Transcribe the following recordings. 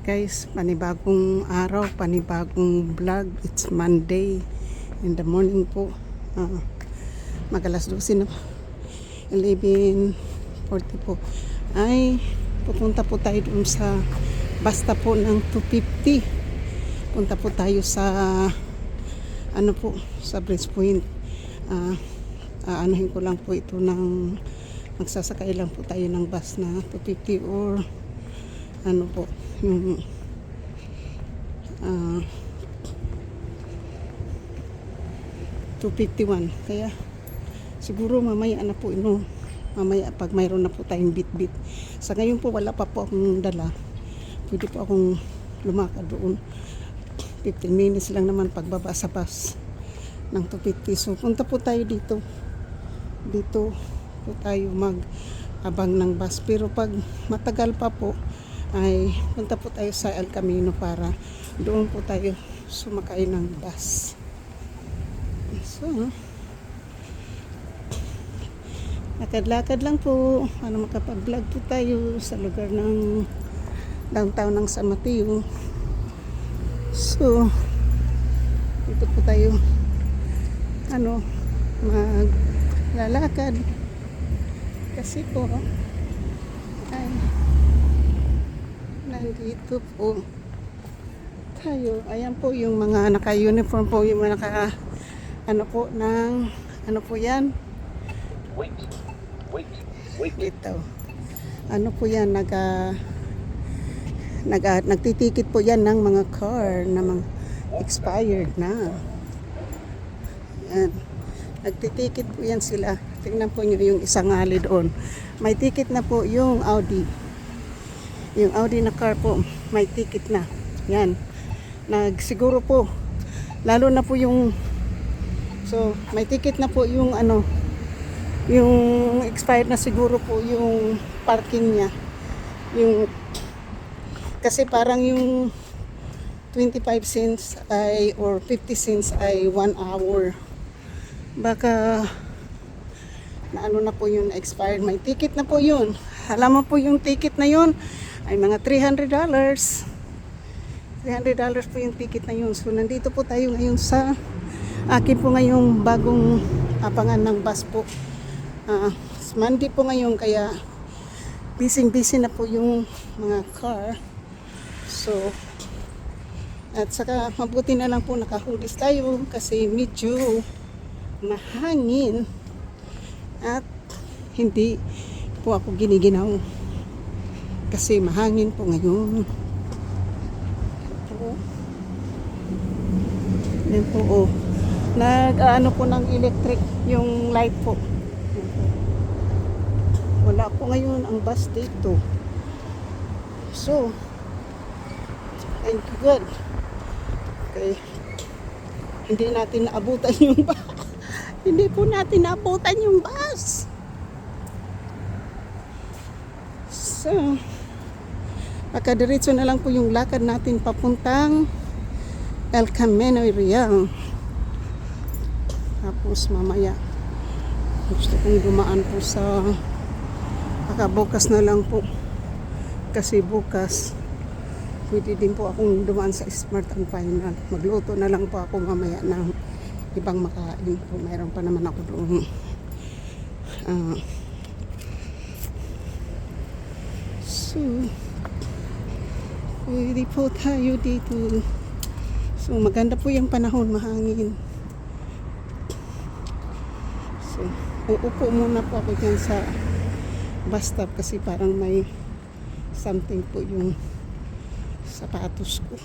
Guys, panibagong araw, panibagong vlog. It's Monday in the morning po. Ah, magalas 12 na. 11.40 po. Ay, pupunta po tayo dun sa basta po ng 250. Punta po tayo sa ano po, sa Bridge Point. Ah, aanuhin ko lang po ito ng magsasakay lang po tayo ng bus na 250 or ano po? Yung ah 251 kaya siguro mamaya na po ino mamaya pag mayroon na po tayong bit-bit. Sa ngayon po wala pa po akong dala. Pwede po akong lumakad doon. 15 minutes lang naman pagbaba sa bus ng 250 so punta po tayo dito. Dito po tayo mag abang ng bus. Pero pag matagal pa po ay punta po tayo sa El Camino para doon po tayo sumakay ng bus. So lakad-lakad lang po ano makapag-vlog po tayo sa lugar ng downtown ng San Mateo. So dito po tayo ano maglalakad. Kasi po ay nandito po. Tayo ayan po yung mga naka-uniform po yung mga naka ano po ng ano po yan? Wait, wait, wait. ito ano po yan naga naga nagtitikit po yan ng mga car na mga expired na. Yan. Nagtitikit po yan sila. Tingnan po nyo yung isang ali doon may ticket na po yung Audi yung Audi na car po may ticket na. Yan. Nagsiguro po lalo na po yung so may ticket na po yung ano yung expired na siguro po yung parking niya. Yung kasi parang yung 25 cents ay or 50 cents ay 1 hour. Baka na ano na po yun expired. May ticket na po yun. Alam mo po yung ticket na yun ay mga 300 dollars. 300 dollars po yung ticket na yun. So nandito po tayo ngayon sa akin po ngayong bagong apangan ng bus po. Ah, Monday po ngayon kaya busy busy na po yung mga car. So at saka mabuti na lang po nakahulis tayo kasi medyo mahangin at hindi po ako giniginaw kasi mahangin po ngayon. Yan po oh. Nag ano po ng electric yung light po. wala po ngayon ang bus dito. So thank you God. Okay. Hindi natin naabutan yung bus. Hindi po natin naabutan yung bus. So Pagkadiretso na lang po yung lakad natin papuntang El Camino Real. Tapos mamaya gusto kong dumaan po sa baka bukas na lang po kasi bukas pwede din po akong dumaan sa Smart and Final. Magluto na lang po ako mamaya ng ibang makain po. Mayroon pa naman ako doon. Ah. so, Pwede po tayo dito. So, maganda po yung panahon, mahangin. So, uupo muna po ako dyan sa bus stop kasi parang may something po yung sapatos ko.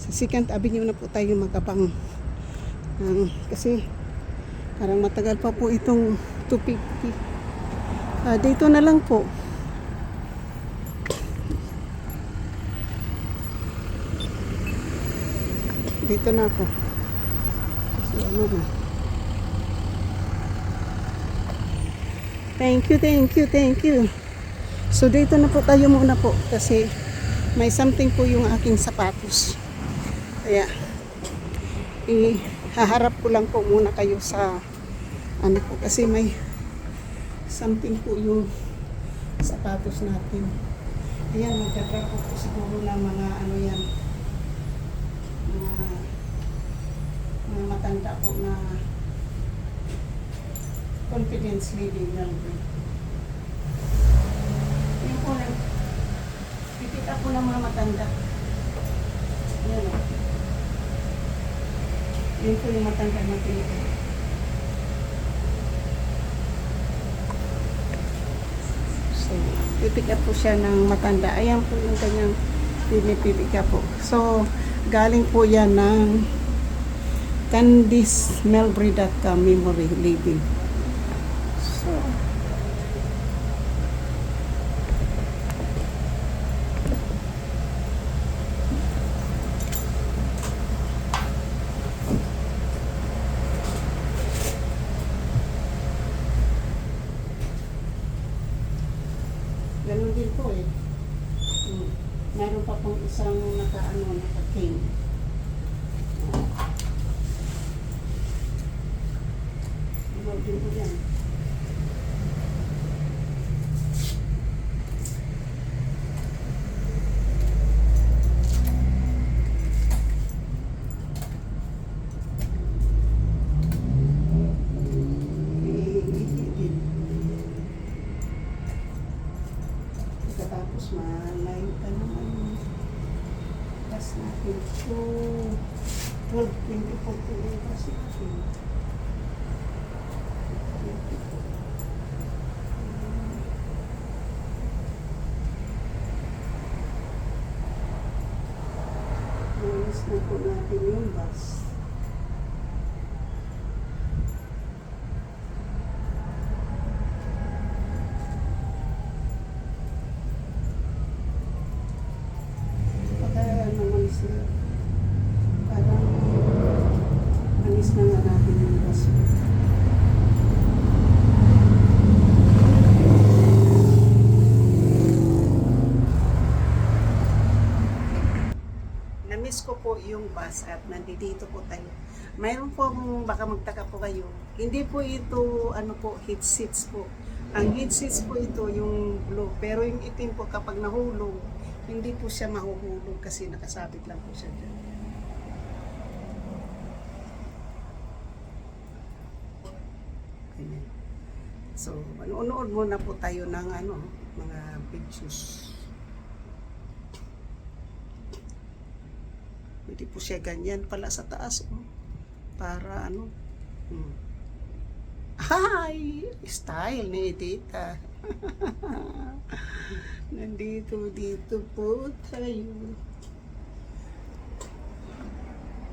Sa Second Avenue na po tayo magabang. Um, kasi parang matagal pa po itong 250. Ah, dito na lang po. Dito na ako. Kasi ano na. Thank you, thank you, thank you. So dito na po tayo muna po kasi may something po yung aking sapatos. Kaya ihaharap ko lang po muna kayo sa ano po kasi may something po yung sapatos natin. Ayan, magdadrop po, po siguro ng mga ano yan, mga, mga matanda po na confidence living lang. Yun po, nag, pipita po ng mga matanda. Yan o. Yun po yung matanda na pinipita. So, pipick po siya ng matanda. Ayan po yung kanyang pinipipick up po. So, galing po yan ng candismelbury.com memory living. So, ganun din po eh. Hmm. Meron pa pong isang naka-ano, naka-king. Ganun din po yan. Pagkatapos malayo ka naman. Tapos natin ito. 12, 24 po yung kasi natin. 24. Na po natin yung bus. Pagka ano, malis na. Parang malis na nga natin yung bus. Na-miss ko bus at nandito po tayo. Mayroon po akong, baka magtaka po kayo, hindi po ito, ano po, heat seats po. Ang heat seats po ito, yung blue. Pero yung itim po, kapag nahulog, hindi po siya mahuhulog kasi nakasabit lang po siya dyan. Ganyan. So, manonood muna po tayo ng ano, mga pictures. Pwede po siya ganyan pala sa taas. Oh. Para ano. Hmm. Hi! Style ni Tita. Nandito, dito po tayo.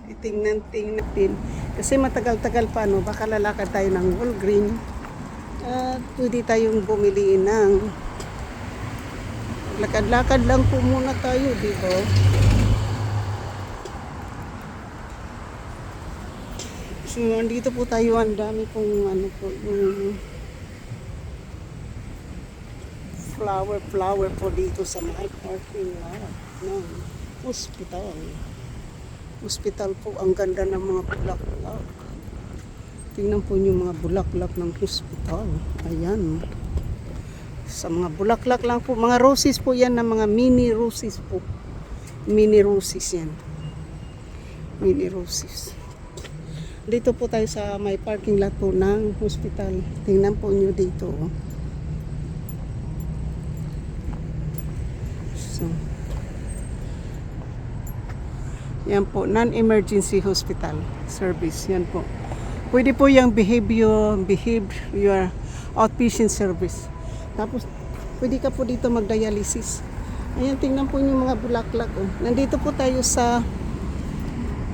Itingnan, tingnan natin. Kasi matagal-tagal pa, no? Baka lalakad tayo ng Walgreen. At pwede tayong bumili ng lakad-lakad lang po muna tayo, di ba? So, andito po tayo. Ang dami pong ano po, yung flower, flower po dito sa my parking lot ng hospital. Hospital po, ang ganda ng mga bulaklak. Tingnan po yung mga bulaklak ng hospital. Ayan. Sa mga bulaklak lang po, mga roses po yan na mga mini roses po. Mini roses yan. Mini roses. Dito po tayo sa may parking lot po ng hospital. Tingnan po nyo dito. oh. So, yan po, non-emergency hospital service. Yan po. Pwede po yung behavior, behavior outpatient service. Tapos, pwede ka po dito mag-dialysis. Ayan, tingnan po yung mga bulaklak. Oh. Nandito po tayo sa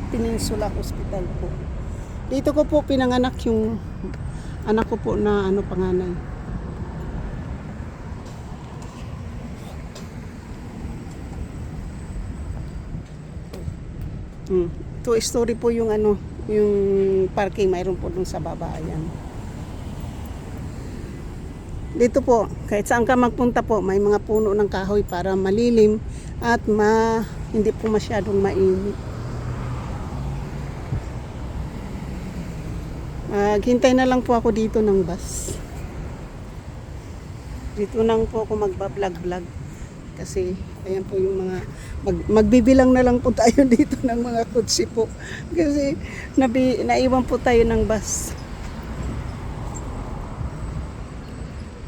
Peninsula Hospital po. Dito ko po pinanganak yung anak ko po na ano panganay. Mm. Two story po yung ano, yung parking mayroon po dun sa baba ayan. Dito po, kahit saan ka magpunta po, may mga puno ng kahoy para malilim at ma hindi po masyadong mainit. Maghintay na lang po ako dito ng bus. Dito nang po ako magbablog-vlog. kasi ayan po yung mga mag, magbibilang na lang po tayo dito ng mga kutsi po. Kasi nabi, naiwan po tayo ng bus.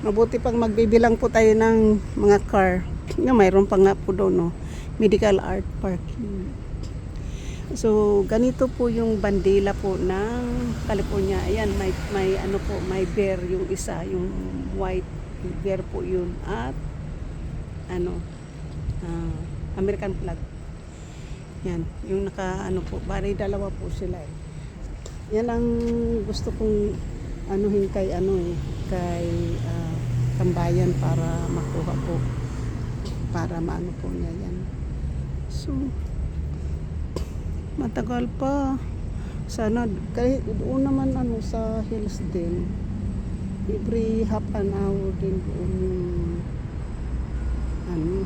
Mabuti pang magbibilang po tayo ng mga car. Nga mayroon pa nga po doon no? Medical art parking So, ganito po yung bandila po ng California. Ayan, may, may ano po, may bear yung isa, yung white bear po yun. At, ano, ah, American flag. Yan, yung naka, ano po, bari dalawa po sila eh. Yan ang gusto kong anuhin kay, ano eh, kay ah, tambayan para makuha po. Para maano po niya yan. So, matagal pa. Sana, kahit doon naman ano sa Hillsdale, every half an hour din doon yung ano.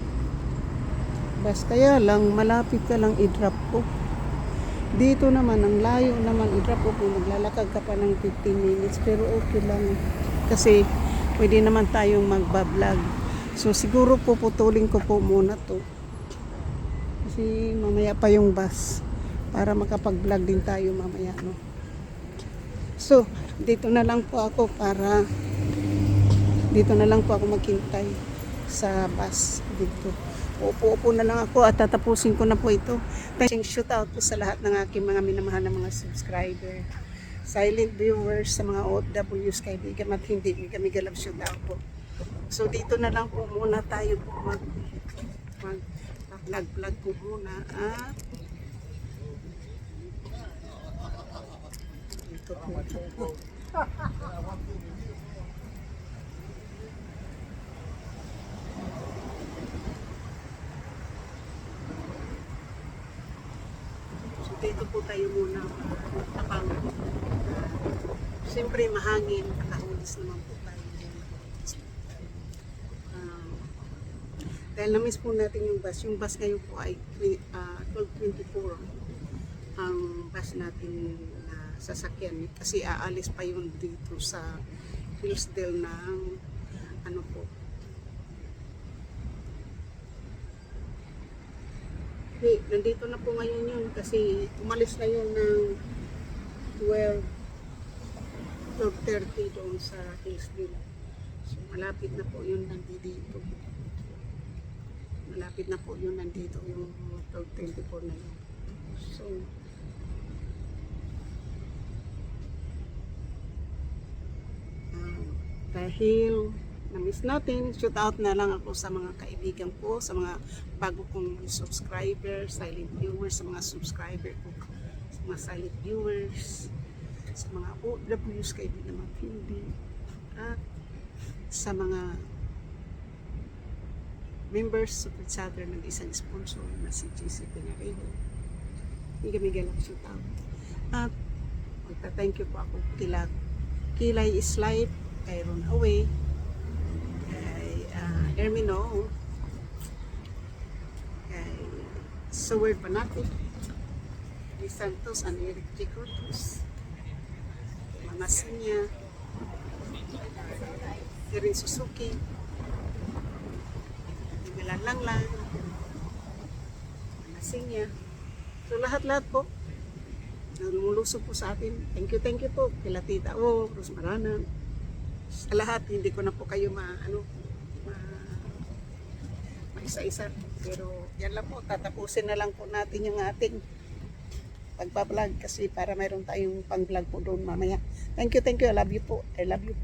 Bas kaya lang, malapit ka lang i-drop ko. Dito naman, ang layo naman, i-drop ko kung maglalakad ka pa ng 15 minutes, pero okay lang. Kasi, pwede naman tayong magbablog. So, siguro puputulin ko po muna to. Kasi mamaya pa yung bus para makapag-vlog din tayo mamaya no. So, dito na lang po ako para dito na lang po ako maghintay sa bus dito. Upo-upo na lang ako at tatapusin ko na po ito. Thank shoot out po sa lahat ng aking mga minamahal na mga subscriber. Silent viewers sa mga OFWs kaibigan at hindi kami galab shoot out po. So dito na lang po muna tayo po mag mag vlog vlog po muna at dito po. So dito po tayo muna tapang Siyempre mahangin, nakahulis naman po tayo. Ah, dahil na-miss po natin yung bus. Yung bus ngayon po ay ah, 1224 ang bus natin na sasakyan. Kasi aalis pa yun dito sa Hillsdale ng ano po. Hindi, nandito na po ngayon yun kasi umalis na yun ng 12 12.30 doon sa Hillsdale. So, malapit na po yun nandito. Malapit na po yun nandito, yung 12.24 na yun. So, dahil na-miss natin, shout out na lang ako sa mga kaibigan ko, sa mga bago kong subscribers, silent viewers, sa mga subscriber ko, sa mga silent viewers, sa mga OWs kaibigan mga hindi at sa mga members sa Pitsather ng isang sponsor na si GC Penarejo. Hindi kami galak shoot out. At magta-thank you po ako kila Kilay is Life, kay Ron Away, kay uh, Ermino, kay Sawir Panatic, kay Santos and Eric J. Cortez, mga sinya, Kirin Suzuki, Milan lang lang, mga sinya. So lahat-lahat po, na lumulusog po sa atin. Thank you, thank you po. Kila Tita O, Rose Marana. Sa lahat, hindi ko na po kayo ma, ano, ma, maisa-isa. Pero yan lang po, tatapusin na lang po natin yung ating pagbablog kasi para mayroon tayong pang-vlog po doon mamaya. Thank you, thank you. I love you po. I love you.